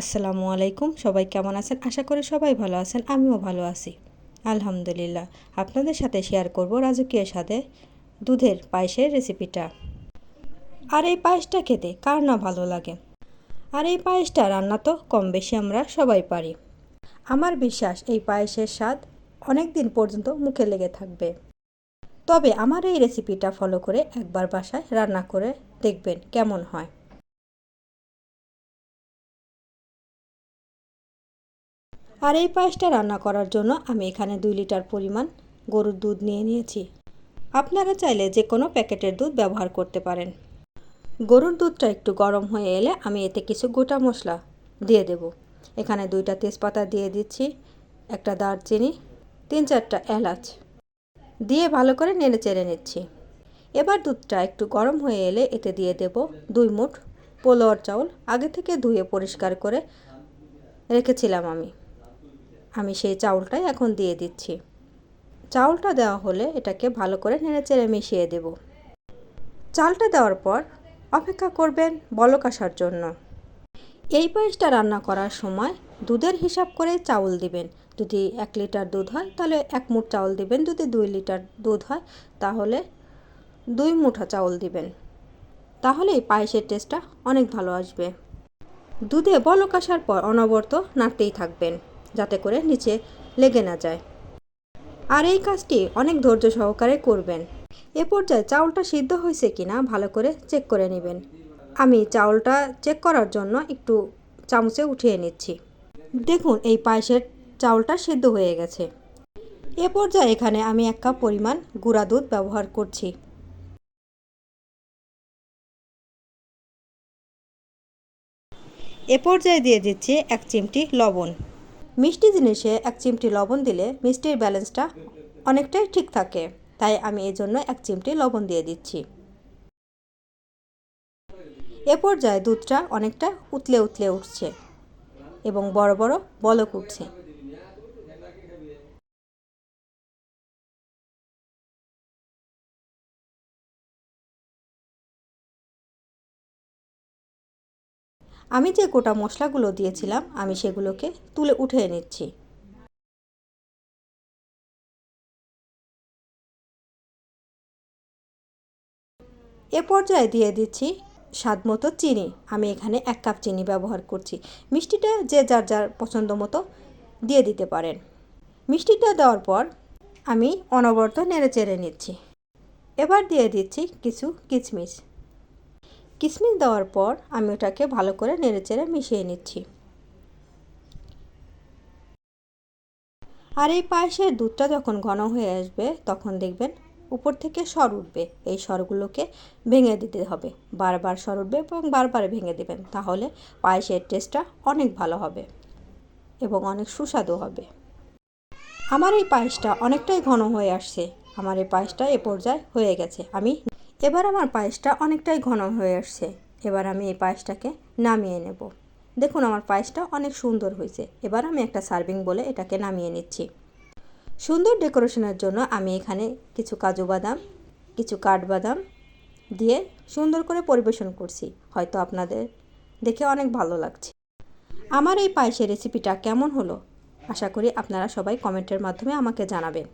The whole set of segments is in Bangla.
আসসালামু আলাইকুম, সবাই কেমন আছেন? আশা করি সবাই ভালো আছেন, আমিও ভালো আছি। আলহামদুলিল্লাহ, আপনাদের সাথে শেয়ার করব রাজকীয় স্বাদে দুধের পায়েসের রেসিপিটা আর এই পায়েসটা খেতে কার না ভালো লাগে? আর এই পায়েসটা রান্না তো কম বেশি আমরা সবাই পারি। আমার বিশ্বাস এই পায়েসের স্বাদ অনেক দিন পর্যন্ত মুখে লেগে থাকবে। তবে আমার এই রেসিপিটা ফলো করে একবার বাসায় রান্না করে দেখবেন কেমন হয়। আর এই পায়েসটা রান্না করার জন্য আমি এখানে দুই লিটার পরিমাণ গরুর দুধ নিয়ে নিয়েছি। আপনারা চাইলে যে কোনো প্যাকেটের দুধ ব্যবহার করতে পারেন। গরুর দুধটা একটু গরম হয়ে এলে আমি এতে কিছু গোটা মশলা দিয়ে দেব। এখানে দুইটা তেজপাতা দিয়ে দিচ্ছি, একটা দারচিনি, তিন চারটা এলাচ দিয়ে ভালো করে নেড়ে চেড়ে নিচ্ছি। এবার দুধটা একটু গরম হয়ে এলে এতে দিয়ে দেব দুই মুঠ পোলোয়ার চাউল। আগে থেকে ধুয়ে পরিষ্কার করে রেখেছিলাম আমি। আমি সেই চাউলটাই এখন দিয়ে দিচ্ছি। চাউলটা দেওয়া হলে এটাকে ভালো করে নেড়েচেড়ে মিশিয়ে দেব। চালটা দেওয়ার পর অপেক্ষা করবেন বলক আসার জন্য। এই পায়েসটা রান্না করার সময় দুধের হিসাব করে চাউল দিবেন। যদি এক লিটার দুধ হয়, তাহলে এক মুঠ চাউল দিবেন। যদি দুই লিটার দুধ হয়, তাহলে দুই মুঠা চাউল দিবেন। তাহলে এই পায়েসের টেস্টটা অনেক ভালো আসবে। দুধে বলক আসার পর অনবরত নাড়তেই থাকবেন। যাতে করে নিচে লেগে না যায়। আর এই কাজটি অনেক ধৈর্য সহকারে করবেন। এ পর্যায়ে চাউলটা সিদ্ধ হয়েছে কিনা ভালো করে চেক করে নেবেন। আমি চাউলটা চেক করার জন্য একটু চামচে উঠিয়ে নিচ্ছি। দেখুন, এই পায়েসের চাউলটা সিদ্ধ হয়ে গেছে। এ পর্যায়ে এখানে আমি এক কাপ পরিমাণ গুঁড়া দুধ ব্যবহার করছি। এ পর্যায়ে দিয়ে দিচ্ছি এক চিমটি লবণ। মিষ্টি জিনিসে এক চিমটি লবণ দিলে মিষ্টির ব্যালেন্সটা অনেকটাই ঠিক থাকে। তাই আমি এই জন্য এক চিমটি লবণ দিয়ে দিচ্ছি। এ পর্যায়ে দুধটা অনেকটা উতলে উতলে উঠছে এবং বড় বড় বলক উঠছে। আমি যে গোটা মশলাগুলো দিয়েছিলাম, আমি সেগুলোকে তুলে উঠিয়ে নিচ্ছি। এ পর্যায়ে দিয়ে দিচ্ছি স্বাদ মতো চিনি। আমি এখানে এক কাপ চিনি ব্যবহার করছি। মিষ্টিটা যে যার যার পছন্দ মতো দিয়ে দিতে পারেন। মিষ্টিটা দেওয়ার পর আমি অনবরত নেড়ে চেড়ে নিচ্ছি। এবার দিয়ে দিচ্ছি কিছু কিচমিচ। কিশমিশ দেওয়ার পর আমি ওটাকে ভালো করে নেড়েচেড়ে মিশিয়ে নিচ্ছি। আর এই পায়েসের দুধটা যখন ঘন হয়ে আসবে, তখন দেখবেন উপর থেকে সর উঠবে। এই সরগুলোকে ভেঙে দিতে হবে। বারবার সর উঠবে এবং বারবার ভেঙে দেবেন। তাহলে পায়েসের টেস্টটা অনেক ভালো হবে এবং অনেক সুস্বাদু হবে। আমার এই পায়েসটা অনেকটাই ঘন হয়ে আসছে। আমার এই পায়েসটা এ পর্যায়ে হয়ে গেছে। আমি এবার আমার পায়েসটা অনেকটাই ঘন হয়ে আসছে। এবার আমি এই পায়েসটাকে নামিয়ে নেব। দেখুন, আমার পায়েসটা অনেক সুন্দর হয়েছে। এবার আমি একটা সার্ভিং বলে এটাকে নামিয়ে নিচ্ছি। সুন্দর ডেকোরেশনের জন্য আমি এখানে কিছু কাজু বাদাম, কিছু কাঠবাদাম দিয়ে সুন্দর করে পরিবেশন করছি। হয়তো আপনাদের দেখে অনেক ভালো লাগছে। আমার এই পায়েসের রেসিপিটা কেমন হলো? আশা করি আপনারা সবাই কমেন্টের মাধ্যমে আমাকে জানাবেন।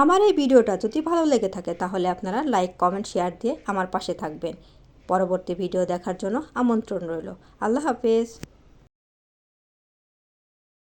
আমার এই ভিডিওটা যদি ভালো লেগে থাকে তাহলে আপনারা লাইক, কমেন্ট, শেয়ার দিয়ে আমার পাশে থাকবেন। পরবর্তী ভিডিও দেখার জন্য আমন্ত্রণ রইল। আল্লাহ হাফেজ।